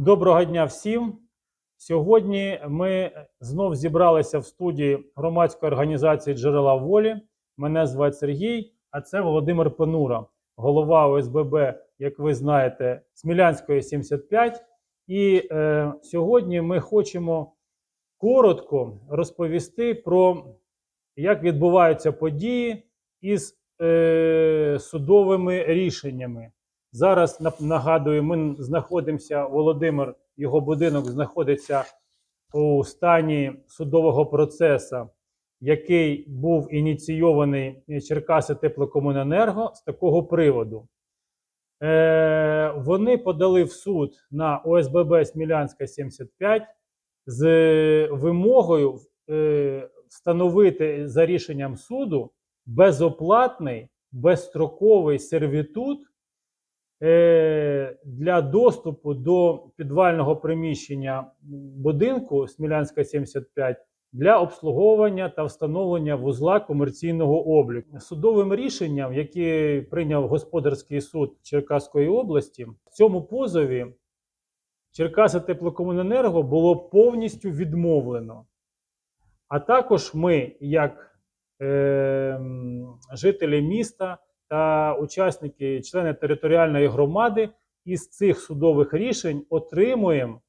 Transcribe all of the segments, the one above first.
Доброго дня всім. Сьогодні ми знов зібралися в студії громадської організації Джерела волі. Мене звати Сергій, а це Володимир Пенура, голова ОСББ, як ви знаєте, Смілянської 75. І е, сьогодні ми хочемо коротко розповісти про як відбуваються події із е, судовими рішеннями. Зараз нагадую, ми знаходимося, Володимир, його будинок знаходиться у стані судового процесу, який був ініційований Черкаси Теплокомуненерго з такого приводу. Е, вони подали в суд на ОСББ Смілянська 75 з вимогою е, встановити за рішенням суду безоплатний безстроковий сервітут е, для доступу до підвального приміщення будинку Смілянська 75 для обслуговування та встановлення вузла комерційного обліку. Судовим рішенням, яке прийняв господарський суд Черкаської області, в цьому позові Черкаси Теплокомуненерго було повністю відмовлено. А також ми, як е, жителі міста та учасники, члени територіальної громади, із цих судових рішень отримуємо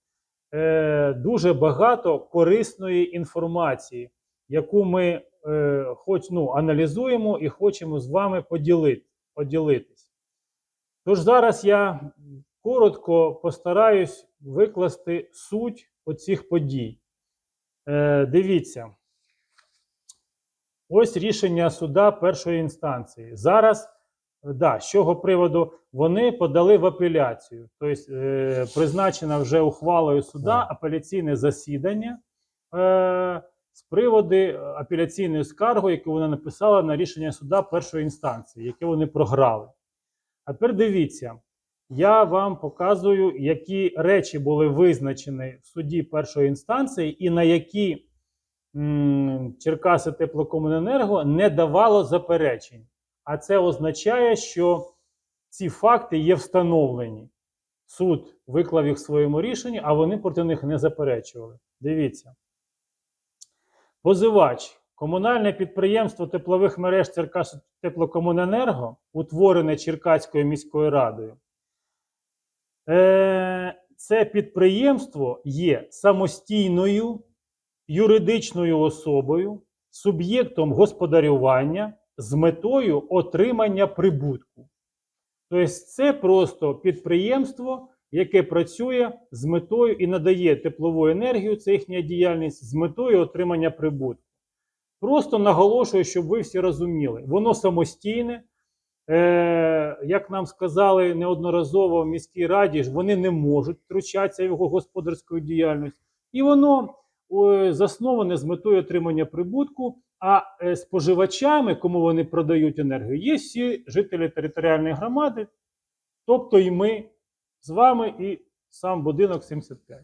е, дуже багато корисної інформації, яку ми е, хоч, ну, аналізуємо і хочемо з вами поділити, поділитись. Тож зараз я коротко постараюсь викласти суть оцих подій. Е, дивіться. Ось рішення суда першої інстанції. Зараз, да, з цього приводу вони подали в апеляцію. Тобто е, призначено вже ухвалою суда апеляційне засідання е, з приводу апеляційної скарги, яку вони написали на рішення суда першої інстанції, яке вони програли. А тепер дивіться, я вам показую, які речі були визначені в суді першої інстанції і на які Черкаси Теплокомуненерго не давало заперечень. А це означає, що ці факти є встановлені. Суд виклав їх в своєму рішенні, а вони проти них не заперечували. Дивіться. Позивач. Комунальне підприємство теплових мереж Черкас Теплокомуненерго, утворене Черкаською міською радою. Е, це підприємство є самостійною юридичною особою, суб'єктом господарювання з метою отримання прибутку. Тобто, це просто підприємство, яке працює з метою і надає теплову енергію, це їхня діяльність з метою отримання прибутку. Просто наголошую, щоб ви всі розуміли, воно самостійне. Е, як нам сказали неодноразово в міській раді, вони не можуть втручатися в його господарську діяльність, і воно засноване з метою отримання прибутку. А е, споживачами, кому вони продають енергію, є всі жителі територіальної громади, тобто і ми з вами, і сам будинок 75.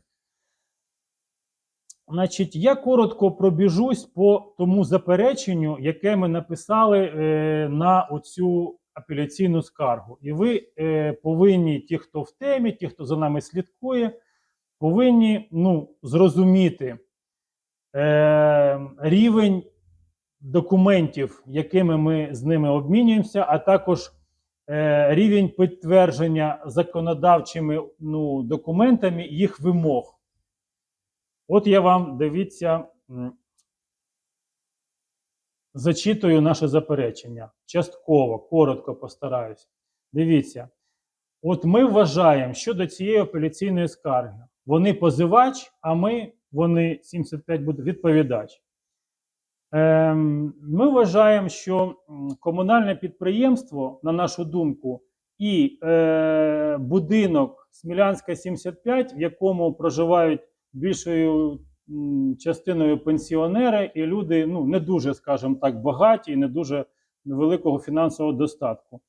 Значить, я коротко пробіжусь по тому запереченню, яке ми написали е, на оцю апеляційну скаргу. І ви е, повинні, ті, хто в темі, ті, хто за нами слідкує, повинні ну, зрозуміти е, рівень документів, якими ми з ними обмінюємося, а також е, рівень підтвердження законодавчими ну, документами їх вимог. От я вам дивіться, зачитую наше заперечення. Частково, коротко постараюсь. Дивіться. От ми вважаємо щодо цієї апеляційної скарги. Вони позивач, а ми, вони 75 буде відповідач. Ем, ми вважаємо, що комунальне підприємство, на нашу думку, і е, будинок Смілянська 75, в якому проживають більшою частиною пенсіонери і люди ну, не дуже, скажімо так, багаті і не дуже великого фінансового достатку.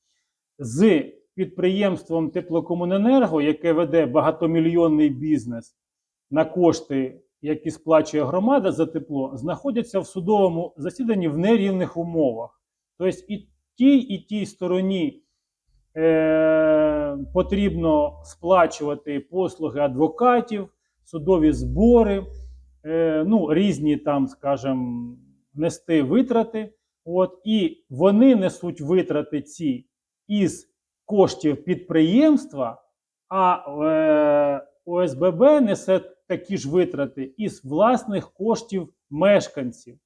З підприємством Теплокомуненерго, яке веде багатомільйонний бізнес на кошти, які сплачує громада за тепло, знаходяться в судовому засіданні в нерівних умовах. Тобто і тій, і тій стороні е, потрібно сплачувати послуги адвокатів, судові збори, е, ну, різні там, скажімо, нести витрати. От, і вони несуть витрати ці із коштів підприємства, а е, ОСББ несе такі ж витрати із власних коштів мешканців,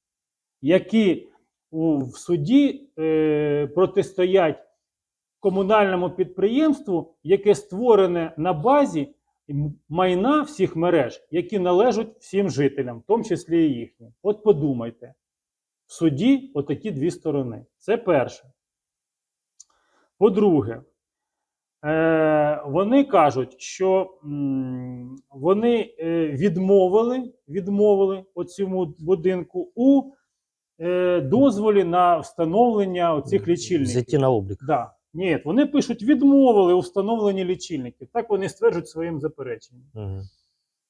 які в суді е, протистоять комунальному підприємству, яке створене на базі майна всіх мереж, які належать всім жителям, в тому числі і їхнім. От подумайте, в суді отакі дві сторони. Це перше. По-друге, вони кажуть, що вони е, відмовили, відмовили оцьому будинку у е, дозволі на встановлення оцих лічильників. Взяті на облік. Да. Ні, вони пишуть, відмовили у встановленні лічильників. Так вони стверджують своїм запереченням. Угу.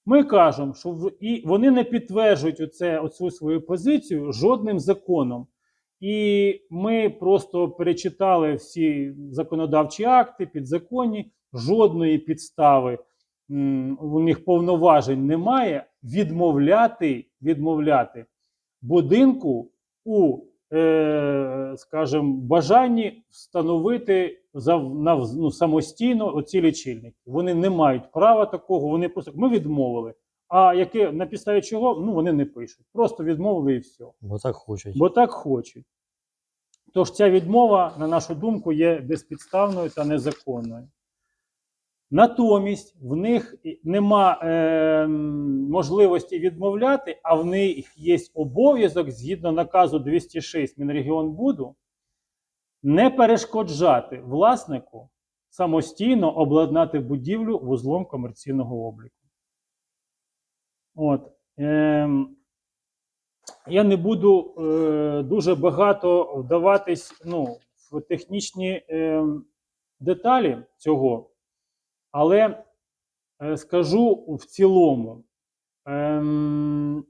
Ми кажемо, що в- і вони не підтверджують оце, оцю свою позицію жодним законом. І ми просто перечитали всі законодавчі акти, підзаконні, жодної підстави у них повноважень немає відмовляти, відмовляти будинку у, е, скажімо, бажанні встановити за, на, ну, самостійно оці лічильники. Вони не мають права такого, вони просто ми відмовили. А яке на підставі чого? Ну вони не пишуть. Просто відмовили і все. Бо так хочуть. Бо так хочуть. Тож ця відмова, на нашу думку, є безпідставною та незаконною. Натомість в них нема е, можливості відмовляти, а в них є обов'язок згідно наказу 206 Мінрегіонбуду не перешкоджати власнику самостійно обладнати будівлю вузлом комерційного обліку. От. Ем, я не буду е, дуже багато вдаватись ну, в технічні е, деталі цього, але е, скажу в цілому, ем,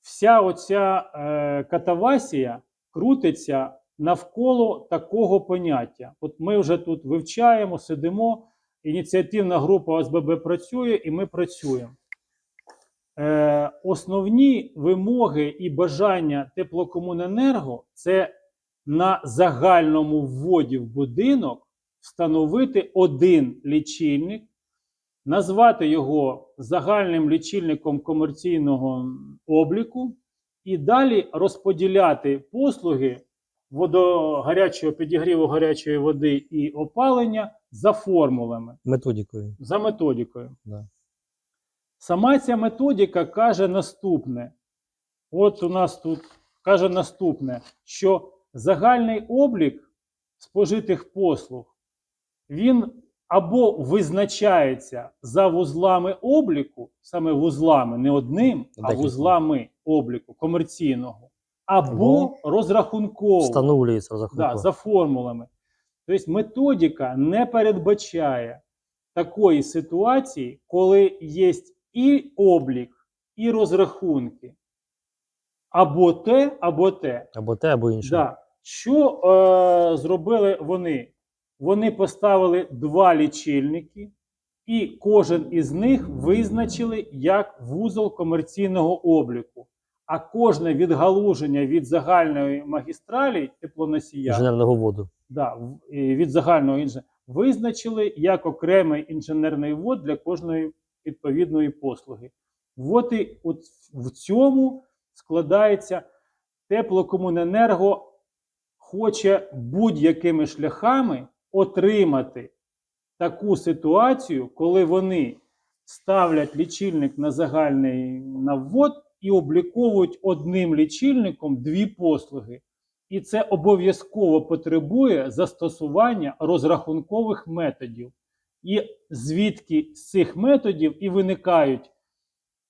вся оця е, катавасія крутиться навколо такого поняття. От ми вже тут вивчаємо, сидимо, ініціативна група ОСББ працює, і ми працюємо. Е, основні вимоги і бажання теплокомуненерго це на загальному вводі в будинок встановити один лічильник, назвати його загальним лічильником комерційного обліку, і далі розподіляти послуги водо, гарячого підігріву гарячої води і опалення за формулами, Методикою. за методикою. Да. Сама ця методика каже наступне: от у нас тут каже наступне, що загальний облік спожитих послуг він або визначається за вузлами обліку, саме вузлами, не одним, а вузлами обліку комерційного, або розрахунково Встановлюється да, за формулами. Тобто методика не передбачає такої ситуації, коли є і облік, і розрахунки. Або те, або те. Або те, або інше. Да. Що е, зробили вони? Вони поставили два лічильники, і кожен із них визначили як вузол комерційного обліку. А кожне відгалуження від загальної магістралі теплоносія Інженерного воду. да, від загального інженера визначили як окремий інженерний ввод для кожної відповідної послуги. От і от в цьому складається теплокомуненерго хоче будь-якими шляхами отримати таку ситуацію, коли вони ставлять лічильник на загальний на ввод і обліковують одним лічильником дві послуги. І це обов'язково потребує застосування розрахункових методів. І звідки з цих методів і виникають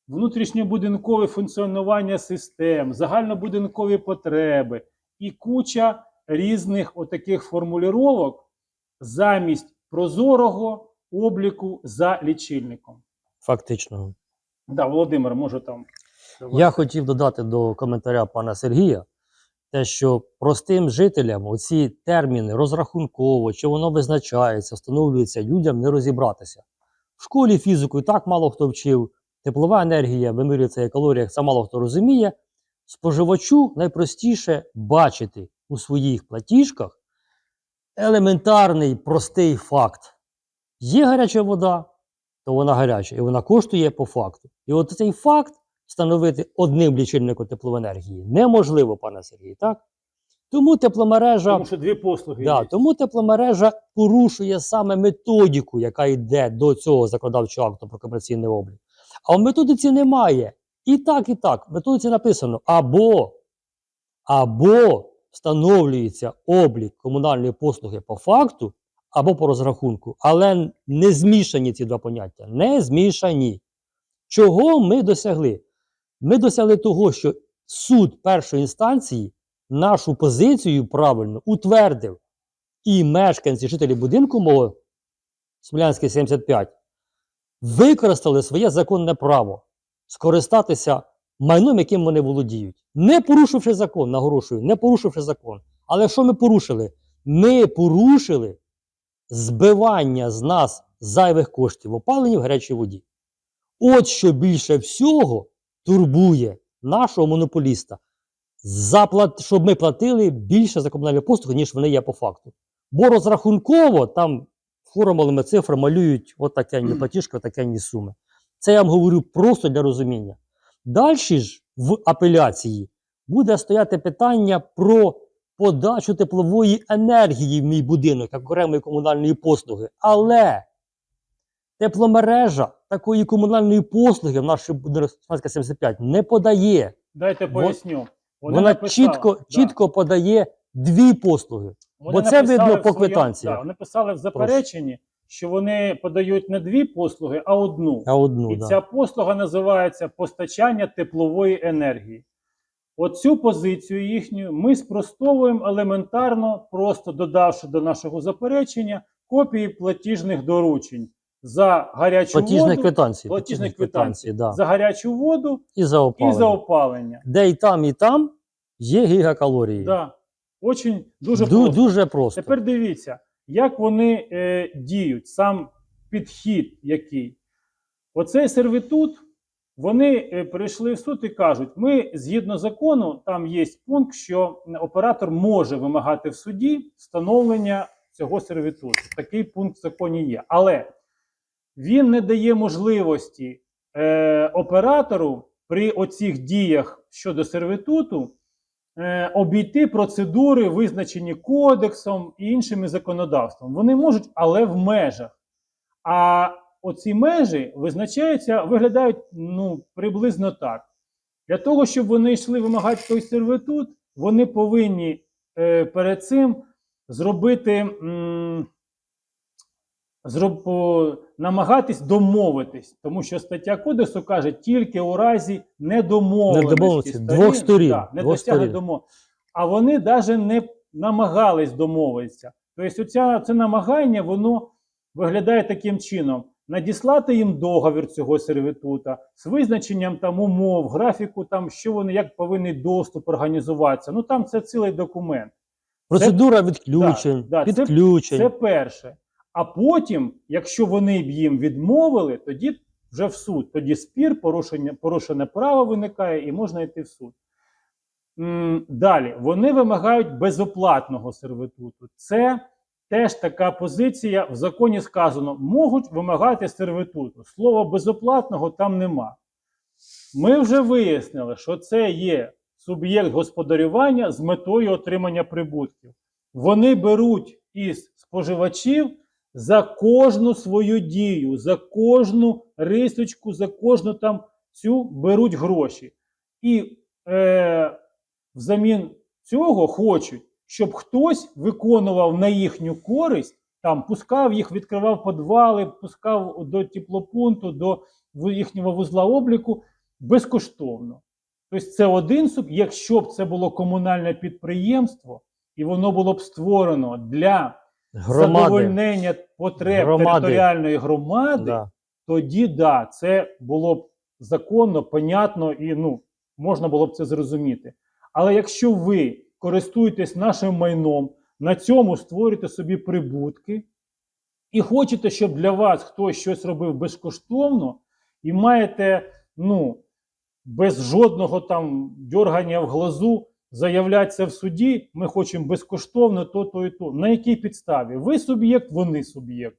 внутрішньобудинкове функціонування систем, загальнобудинкові потреби і куча різних отаких формулювання замість прозорого обліку за лічильником. Фактичного. Да, Володимир, може там. Я хотів додати до коментаря пана Сергія те, що простим жителям оці терміни розрахунково, чи воно визначається, встановлюється, людям не розібратися. В школі фізику і так мало хто вчив, теплова енергія вимірюється як калоріях, це мало хто розуміє. Споживачу найпростіше бачити у своїх платіжках елементарний простий факт. Є гаряча вода, то вона гаряча, і вона коштує по факту. І от цей факт встановити одним лічильником теплоенергії неможливо, пане Сергій, так? Тому тепломережа, Тому що дві послуги да, є. тому тепломережа порушує саме методику, яка йде до цього законодавчого акту про комерційний облік. А в методиці немає. І так, і так. В методиці написано або, або встановлюється облік комунальної послуги по факту, або по розрахунку, але не змішані ці два поняття. Не змішані. Чого ми досягли? Ми досягли того, що суд першої інстанції нашу позицію правильно утвердив. І мешканці, жителі будинку мого Смілянський 75 використали своє законне право скористатися майном, яким вони володіють, не порушивши закон, наголошую, не порушивши закон. Але що ми порушили? Ми порушили збивання з нас зайвих коштів в опаленні в гарячій воді. От що більше всього турбує нашого монополіста, заплат... щоб ми платили більше за комунальні послуги, ніж вони є по факту. Бо розрахунково там формулами цифр малюють отакенні платіжки, отакенні суми. Це я вам говорю просто для розуміння. Далі ж в апеляції буде стояти питання про подачу теплової енергії в мій будинок окремої комунальної послуги. Але тепломережа такої комунальної послуги в нашій будинок 75 не подає. Дайте поясню. Вони Вона написали- чітко, да. чітко подає дві послуги. Вони бо це видно по квитанціях. Да, вони писали в запереченні, що вони подають не дві послуги, а одну. А одну, І да. ця послуга називається постачання теплової енергії. Оцю позицію їхню ми спростовуємо елементарно, просто додавши до нашого заперечення копії платіжних доручень за гарячу платіжних воду, квитанцій. платіжних квитанцій, да. за гарячу воду і за і опалення. за опалення. Де і там, і там є гігакалорії. Да. Очень дуже Ду- просто. дуже просто. Тепер дивіться, як вони е, діють, сам підхід який. Оцей сервітут, вони е, прийшли в суд і кажуть: ми згідно закону, там є пункт, що оператор може вимагати в суді встановлення цього сервітуту. Такий пункт в законі є. Але він не дає можливості е, оператору при оцих діях щодо сервітуту е, обійти процедури, визначені кодексом і іншими законодавством. Вони можуть, але в межах. А оці межі визначаються, виглядають ну, приблизно так. Для того, щоб вони йшли вимагати той сервітут, вони повинні е, перед цим зробити. М, зроб, намагатись домовитись, тому що стаття кодексу каже тільки у разі недомовленості, Недомовленості двох сторін, да, не двох сторін. домов... А вони навіть не намагались домовитися. Тобто, оця, це намагання воно виглядає таким чином: надіслати їм договір цього сервітута з визначенням там умов, графіку, там що вони як повинні доступ організуватися. Ну там це цілий документ. Процедура відключень, да, це- підключень. Це перше. А потім, якщо вони б їм відмовили, тоді вже в суд. Тоді спір, порушення, порушене право виникає і можна йти в суд. Далі, вони вимагають безоплатного сервітуту. Це теж така позиція. В законі сказано, можуть вимагати сервітуту. Слова безоплатного там нема. Ми вже вияснили, що це є суб'єкт господарювання з метою отримання прибутків. Вони беруть із споживачів за кожну свою дію, за кожну рисочку, за кожну там цю беруть гроші. І е, взамін цього хочуть, щоб хтось виконував на їхню користь, там пускав їх, відкривав подвали, пускав до теплопункту, до їхнього вузла обліку безкоштовно. Тобто це один суб, якщо б це було комунальне підприємство, і воно було б створено для Громади. задовольнення потреб Громади. територіальної громади, Да. тоді да, це було б законно, понятно і ну, можна було б це зрозуміти. Але якщо ви користуєтесь нашим майном, на цьому створюєте собі прибутки, і хочете, щоб для вас хтось щось робив безкоштовно, і маєте, ну, без жодного там дьоргання в глазу заявлятися в суді, ми хочемо безкоштовно то, то і то. На якій підставі? Ви суб'єкт, вони суб'єкт.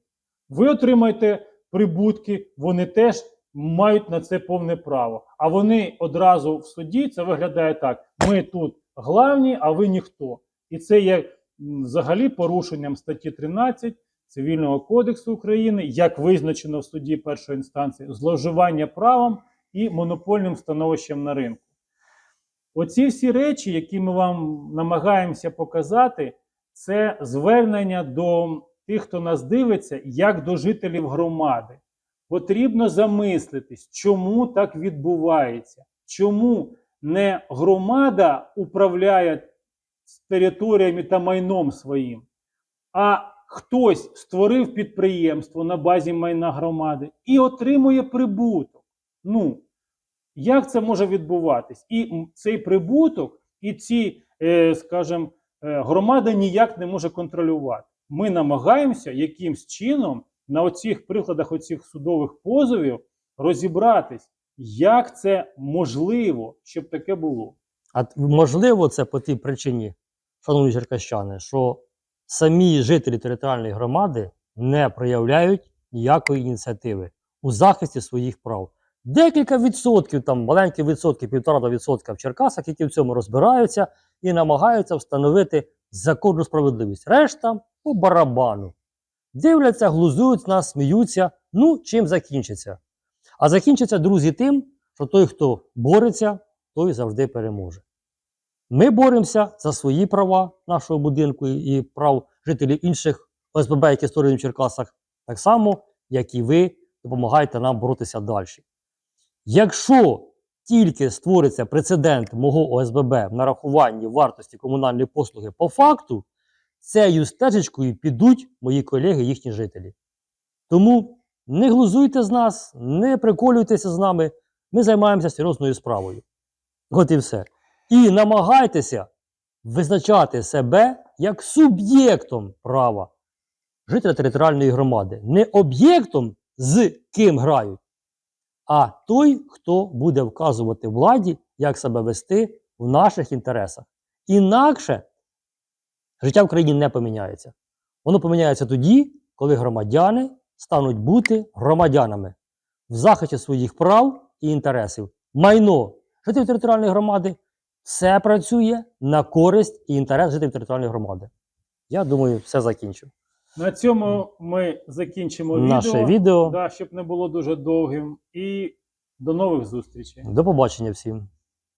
Ви отримаєте прибутки, вони теж мають на це повне право. А вони одразу в суді це виглядає так: ми тут главні, а ви ніхто. І це є взагалі порушенням статті 13 Цивільного кодексу України, як визначено в суді першої інстанції, зловживання правом і монопольним становищем на ринку. Оці всі речі, які ми вам намагаємося показати, це звернення до тих, хто нас дивиться, як до жителів громади. Потрібно замислитись, чому так відбувається, чому не громада управляє територіями та майном своїм, а хтось створив підприємство на базі майна громади і отримує прибуток. Ну, як це може відбуватись? І цей прибуток, і ці, е, скажімо, е, громада ніяк не може контролювати. Ми намагаємося якимсь чином на оцих прикладах оцих судових позовів розібратись, як це можливо, щоб таке було. А можливо, це по тій причині, шановні черкащани, що самі жителі територіальної громади не проявляють ніякої ініціативи у захисті своїх прав. Декілька відсотків, там маленькі відсотки, півтора відсотка в Черкасах, які в цьому розбираються і намагаються встановити законну справедливість. Решта по барабану. Дивляться, глузують нас, сміються. Ну, чим закінчиться? А закінчиться, друзі, тим, що той, хто бореться, той завжди переможе. Ми боремося за свої права нашого будинку і прав жителів інших ОСББ, які створені в Черкасах, так само, як і ви допомагаєте нам боротися далі. Якщо тільки створиться прецедент мого ОСББ в нарахуванні вартості комунальної послуги по факту, цією стежечкою підуть мої колеги, їхні жителі. Тому не глузуйте з нас, не приколюйтеся з нами. Ми займаємося серйозною справою. От і все. І намагайтеся визначати себе як суб'єктом права жителя територіальної громади, не об'єктом, з ким грають, а той, хто буде вказувати владі, як себе вести в наших інтересах. Інакше життя в країні не поміняється. Воно поміняється тоді, коли громадяни стануть бути громадянами в захисті своїх прав і інтересів. Майно жителів територіальної громади все працює на користь і інтерес жителів територіальної громади. Я думаю, все закінчу. На цьому ми закінчимо Наше відео, відео. Да, щоб не було дуже довгим. І до нових зустрічей. До побачення всім.